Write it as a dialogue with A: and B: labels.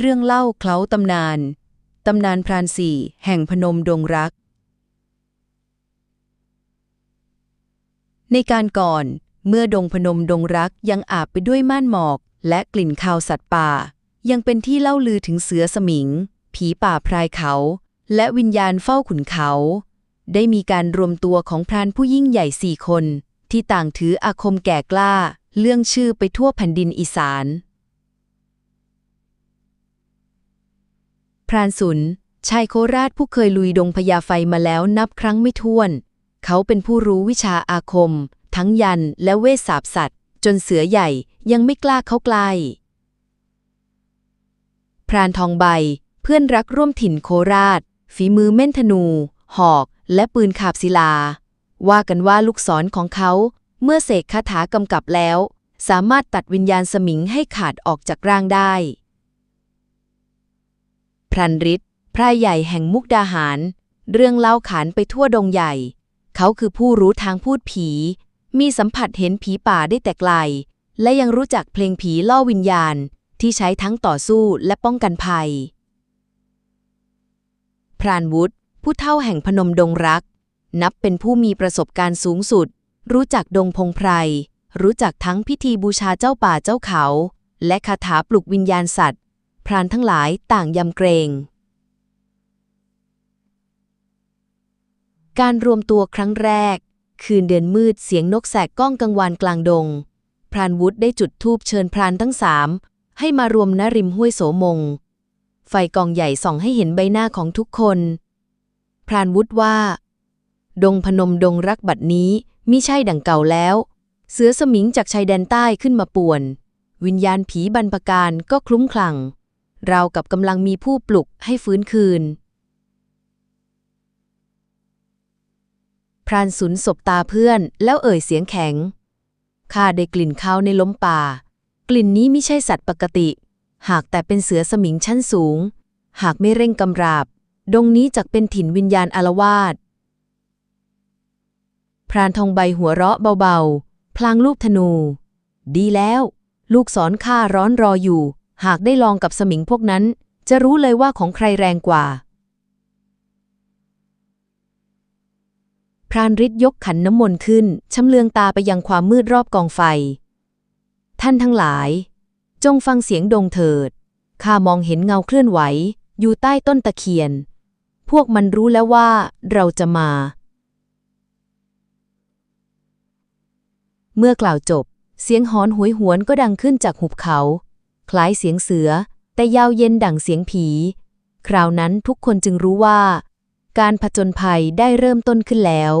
A: เรื่องเล่าเคล้าตำนาน ตำนานพรานสี่แห่งพนมดงรัก ในการก่อนเมื่อดงพนมดงรักยังอาบไปด้วยม่านหมอก และกลิ่นคาวสัตว์ป่า ยังเป็นที่เล่าลือถึงเสือสมิง ผีป่าพรายเขา และวิญญาณเฝ้าขุนเขา ได้มีการรวมตัวของพรานผู้ยิ่งใหญ่สี่คน ที่ต่างถืออาคมแก่กล้า เรื่องชื่อไปทั่วแผ่นดินอีสาน พรานสุนชายโคราชผู้เคยลุยดงพญาไฟมาแล้วนับครั้งไม่ถ้วน เขาเป็นผู้รู้วิชาอาคม ทั้งยันและเวทสาบสัตว์ จนเสือใหญ่ยังไม่กล้าเข้าใกล้พรานทองใบ เพื่อนรักร่วมถิ่นโคราช ฝีมือเม่นธนู หอก และปืนขาบศิลา ว่ากันว่าลูกศรของเขา เมื่อเสกคาถากำกับแล้ว สามารถตัดวิญญาณสมิงให้ขาดออกจากร่างได้ รันฤทธิ์พรายใหญ่แห่งมุกดาหาร เรื่องเล่าขานไปทั่วดงใหญ่ เขาคือผู้รู้ทางพูดผี มีสัมผัสเห็นผีป่าได้แต่ไกล และยังรู้จักเพลงผีล่อวิญญาณ ที่ใช้ทั้งต่อสู้และป้องกันภัย พรานวุฒิผู้เท่าแห่งพนมดงรัก นับเป็นผู้มีประสบการณ์สูงสุด รู้จักดงพงไพร รู้จักทั้งพิธีบูชาเจ้าป่าเจ้าเขา และคาถาปลุกวิญญาณสัตว์ พรานทั้งหลายต่างยำเกรง การรวมตัวครั้งแรก คืนเดือนมืดเสียงนกแสกก้องกังวานกลางดง พรานวุฒิได้จุดธูปเชิญพรานทั้งสามให้มารวมณริมห้วยโสมง ไฟกองใหญ่ส่องให้เห็นใบหน้าของทุกคน พรานวุฒิว่า ดงพนมดงรักบัดนี้มิใช่ดังเก่าแล้ว เสือสมิงจากชายแดนใต้ขึ้นมาป่วน วิญญาณผีบรรพการก็คลุ้มคลั่ง เรากับกำลังมีผู้ปลุกให้ฟื้นคืน พรานสุนสบตาเพื่อนแล้วเอ่ยเสียงแข็ง ข้าได้กลิ่นข้าวในล้มป่า กลิ่นนี้ไม่ใช่สัตว์ปกติ หากแต่เป็นเสือสมิงชั้นสูง หากไม่เร่งกำราบ ดงนี้จักเป็นถิ่นวิญญาณอารวาสพรานทองใบหัวเราะเบาๆ พลางลูกธนู ดีแล้ว ลูกศรข้าร้อนรออยู่ หากได้ลองกับสมิงพวกนั้น จะรู้เลยว่าของใครแรงกว่า พรานฤทธิ์ยกขันน้ำมนต์ขึ้นชำเลืองตาไปยังความมืดรอบกองไฟ ท่านทั้งหลาย จงฟังเสียงดงเถิด ข้ามองเห็นเงาเคลื่อนไหว อยู่ใต้ต้นตะเคียน พวกมันรู้แล้วว่า เราจะมา เมื่อกล่าวจบ เสียงหอนหวยหวนก็ดังขึ้นจากหุบเขา คล้ายเสียงเสือ แต่ยาวเย็นดั่งเสียงผี คราวนั้นทุกคนจึงรู้ว่า การผจญภัยได้เริ่มต้นขึ้นแล้ว